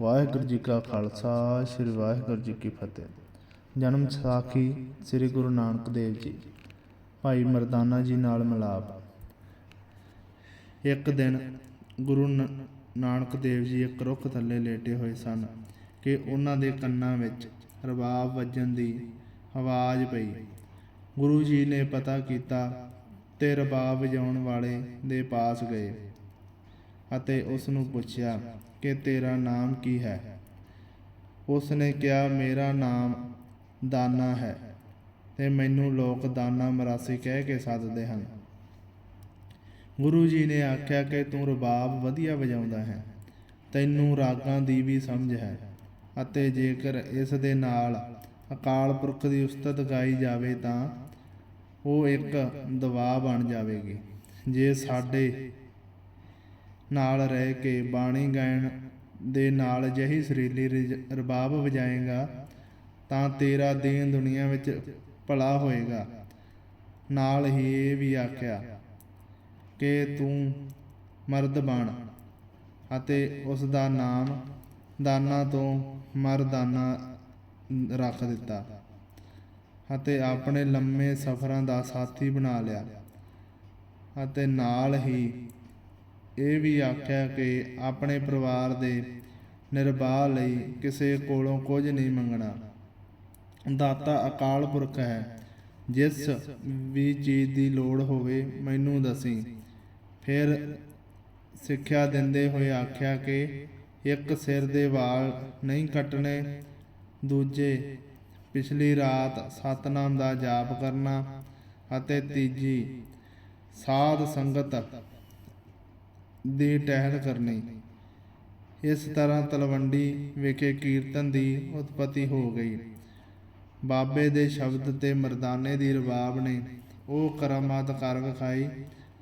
ਵਾਹਿਗੁਰੂ ਜੀ ਕਾ ਖਾਲਸਾ, ਸ੍ਰੀ ਵਾਹਿਗੁਰੂ ਜੀ ਕੀ ਫਤਿਹ। ਜਨਮ ਸਾਖੀ ਸ੍ਰੀ ਗੁਰੂ ਨਾਨਕ ਦੇਵ ਜੀ। ਭਾਈ ਮਰਦਾਨਾ ਜੀ ਨਾਲ ਮਿਲਾਪ। ਇੱਕ ਦਿਨ ਗੁਰੂ ਨ- ਨਾਨਕ ਦੇਵ ਜੀ ਇੱਕ ਰੁੱਖ ਥੱਲੇ ਲੇਟੇ ਹੋਏ ਸਨ ਕਿ ਉਹਨਾਂ ਦੇ ਕੰਨਾਂ ਵਿੱਚ ਰਬਾਬ ਵੱਜਣ ਦੀ ਆਵਾਜ਼ ਪਈ। ਗੁਰੂ ਜੀ ਨੇ ਪਤਾ ਕੀਤਾ ਤੇ ਰਬਾਬ ਵਜਾਉਣ ਵਾਲੇ ਦੇ ਪਾਸ ਗਏ। ਅਤੇ ਉਸ ਨੂੰ ਪੁੱਛਿਆ ਕਿ ਤੇਰਾ ਨਾਮ ਕੀ ਹੈ? ਉਸ ਨੇ ਕਿਹਾ, ਮੇਰਾ ਨਾਮ ਦਾਨਾ ਹੈ। ਤੇ ਮੈਨੂੰ ਲੋਕ ਦਾਨਾ ਮਰਾਸੀ ਕਹਿ ਕੇ ਸੱਦਦੇ ਹਨ। ਗੁਰੂ ਜੀ ਨੇ ਆਖਿਆ ਕਿ ਤੂੰ ਰਬਾਬ ਵਧੀਆ ਵਜਾਉਂਦਾ ਹੈ। ਤੈਨੂੰ ਰਾਗਾਂ ਦੀ ਵੀ ਸਮਝ ਹੈ ਅਤੇ ਜੇਕਰ ਇਸ ਦੇ ਨਾਲ ਅਕਾਲ ਪੁਰਖ ਦੀ ਉਸਤਤ ਗਾਈ ਜਾਵੇ ਤਾਂ ਉਹ ਇੱਕ ਦਵਾ ਬਣ ਜਾਵੇਗੀ। ਜੇ ਸਾਡੇ ਨਾਲ ਰਹਿ ਕੇ ਬਾਣੀ ਗਾਇਣ ਦੇ ਨਾਲ ਜਹੀ ਸਰੀਲੀ ਰਿਜ- ਰਬਾਬ ਵਜਾਏਗਾ, ਤਾਂ ਤੇਰਾ ਦੀਨ ਦੁਨੀਆ ਵਿੱਚ ਭਲਾ ਹੋਏਗਾ। ਨਾਲ ਹੀ ਇਹ ਵੀ ਆਖਿਆ ਕਿ ਤੂੰ ਮਰਦ ਬਣ ਅਤੇ ਉਸ ਦਾ ਨਾਮ ਦਾਨਾ ਤੋਂ ਮਰਦਾਨਾ ਰੱਖ ਦਿੱਤਾ ਅਤੇ ਆਪਣੇ ਲੰਮੇ ਸਫ਼ਰਾਂ ਦਾ ਸਾਥੀ ਬਣਾ ਲਿਆ ਅਤੇ ਨਾਲ ਹੀ ਇਹ ਵੀ ਆਖਿਆ ਕਿ ਆਪਣੇ ਪਰਿਵਾਰ ਦੇ ਨਿਰਵਾਹ ਲਈ ਕਿਸੇ ਕੋਲੋਂ ਕੁਝ ਨਹੀਂ ਮੰਗਣਾ। ਦਾਤਾ ਅਕਾਲ ਪੁਰਖ ਹੈ, ਜਿਸ ਵੀ ਚੀਜ਼ ਦੀ ਲੋੜ ਹੋਵੇ ਮੈਨੂੰ ਦਸੀ। ਫਿਰ ਸਿੱਖਿਆ ਦਿੰਦੇ ਹੋਏ ਆਖਿਆ ਕਿ ਇੱਕ ਸਿਰ ਦੇ ਵਾਲ ਨਹੀਂ ਕੱਟਣੇ, ਦੂਜੇ ਪਿਛਲੀ ਰਾਤ ਸਤਨਾਮ ਦਾ ਜਾਪ ਕਰਨਾ ਅਤੇ ਤੀਜੀ ਸਾਧ ਸੰਗਤ ਦੀ ਟਹਿਲ ਕਰਨੀ। ਇਸ ਤਰ੍ਹਾਂ ਤਲਵੰਡੀ ਵਿਖੇ ਕੀਰਤਨ ਦੀ ਉਤਪਤੀ ਹੋ ਗਈ। ਬਾਬੇ ਦੇ ਸ਼ਬਦ ਤੇ ਮਰਦਾਨੇ ਦੀ ਰਬਾਬ ਨੇ ਉਹ ਕਰਾਮਾਤ ਕਰ ਵਿਖਾਈ,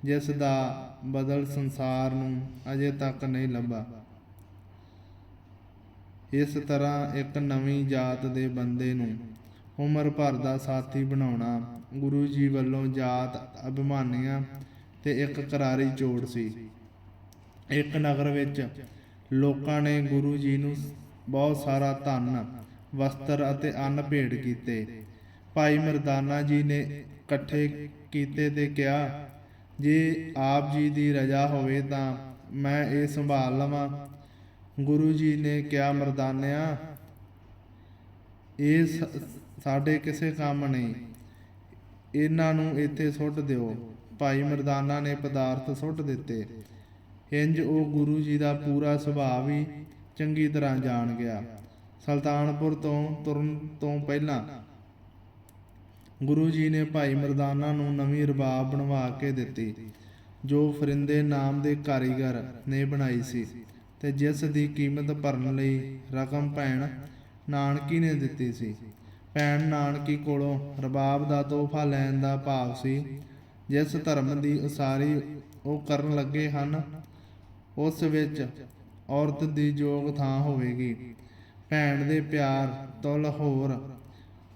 ਜਿਸ ਦਾ ਬਦਲ ਸੰਸਾਰ ਨੂੰ ਅਜੇ ਤੱਕ ਨਹੀਂ ਲੱਭਾ। ਇਸ ਤਰ੍ਹਾਂ ਇੱਕ ਨਵੀਂ ਜਾਤ ਦੇ ਬੰਦੇ ਨੂੰ ਉਮਰ ਭਰ ਦਾ ਸਾਥੀ ਬਣਾਉਣਾ ਗੁਰੂ ਜੀ ਵੱਲੋਂ ਜਾਤ ਅਭਿਮਾਨੀਆਂ ਤੇ ਇੱਕ ਕਰਾਰੀ ਚੋੜ ਸੀ। ਇੱਕ ਨਗਰ ਵਿੱਚ ਲੋਕਾਂ ਨੇ ਗੁਰੂ ਜੀ ਨੂੰ ਬਹੁਤ ਸਾਰਾ ਧਨ, ਵਸਤਰ ਅਤੇ ਅੰਨ ਭੇਟ ਕੀਤੇ। ਭਾਈ ਮਰਦਾਨਾ ਜੀ ਨੇ ਇਕੱਠੇ ਕੀਤੇ ਤੇ ਕਿਹਾ, ਜੇ ਆਪ ਜੀ ਦੀ ਰਜ਼ਾ ਹੋਵੇ ਤਾਂ ਮੈਂ ਇਹ ਸੰਭਾਲ ਲਵਾਂ। ਗੁਰੂ ਜੀ ਨੇ ਕਿਹਾ, ਮਰਦਾਨਿਆ, ਇਹ ਸ- ਸਾਡੇ ਕਿਸੇ ਕੰਮ ਨਹੀਂ। ਇਹਨਾਂ ਨੂੰ ਇੱਥੇ ਸੁੱਟ ਦਿਓ। ਭਾਈ ਮਰਦਾਨਾ ਨੇ ਪਦਾਰਥ ਸੁੱਟ ਦਿੱਤੇ। ਇੰਜ ਉਹ ਗੁਰੂ ਜੀ ਦਾ ਪੂਰਾ ਸੁਭਾਅ ਵੀ ਚੰਗੀ ਤਰ੍ਹਾਂ ਜਾਣ ਗਿਆ। ਸੁਲਤਾਨਪੁਰ ਤੋਂ ਤੁਰਨ ਤੋਂ ਪਹਿਲਾਂ ਗੁਰੂ ਜੀ ਨੇ ਭਾਈ ਮਰਦਾਨਾ ਨੂੰ ਨਵੀਂ ਰਬਾਬ ਬਣਵਾ ਕੇ ਦਿੱਤੀ, ਜੋ ਫਰਿੰਦੇ ਨਾਮ ਦੇ ਕਾਰੀਗਰ ਨੇ ਬਣਾਈ ਸੀ ਤੇ ਜਿਸ ਦੀ ਕੀਮਤ ਭਰਨ ਲਈ ਰਕਮ ਭੈਣ ਨਾਨਕੀ ਨੇ ਦਿੱਤੀ ਸੀ। ਭੈਣ ਨਾਨਕੀ ਕੋਲੋਂ ਰਬਾਬ ਦਾ ਤੋਹਫਾ ਲੈਣ ਦਾ ਭਾਵ ਸੀ, ਜਿਸ ਧਰਮ ਦੀ ਉਸਾਰੀ ਉਹ ਕਰਨ ਲੱਗੇ ਹਨ ਉਸ ਵਿੱਚ ਔਰਤ ਦੀ ਯੋਗ ਥਾਂ ਹੋਵੇਗੀ। ਭੈਣ ਦੇ ਪਿਆਰ ਤੁਲ ਹੋਰ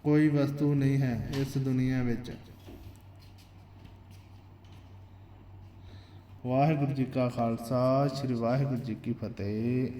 ਕੋਈ ਵਸਤੂ ਨਹੀਂ ਹੈ ਇਸ ਦੁਨੀਆ ਵਿੱਚ। ਵਾਹਿਗੁਰੂ ਜੀ ਕਾ ਖਾਲਸਾ, ਸ੍ਰੀ ਵਾਹਿਗੁਰੂ ਜੀ ਕੀ ਫਤਿਹ।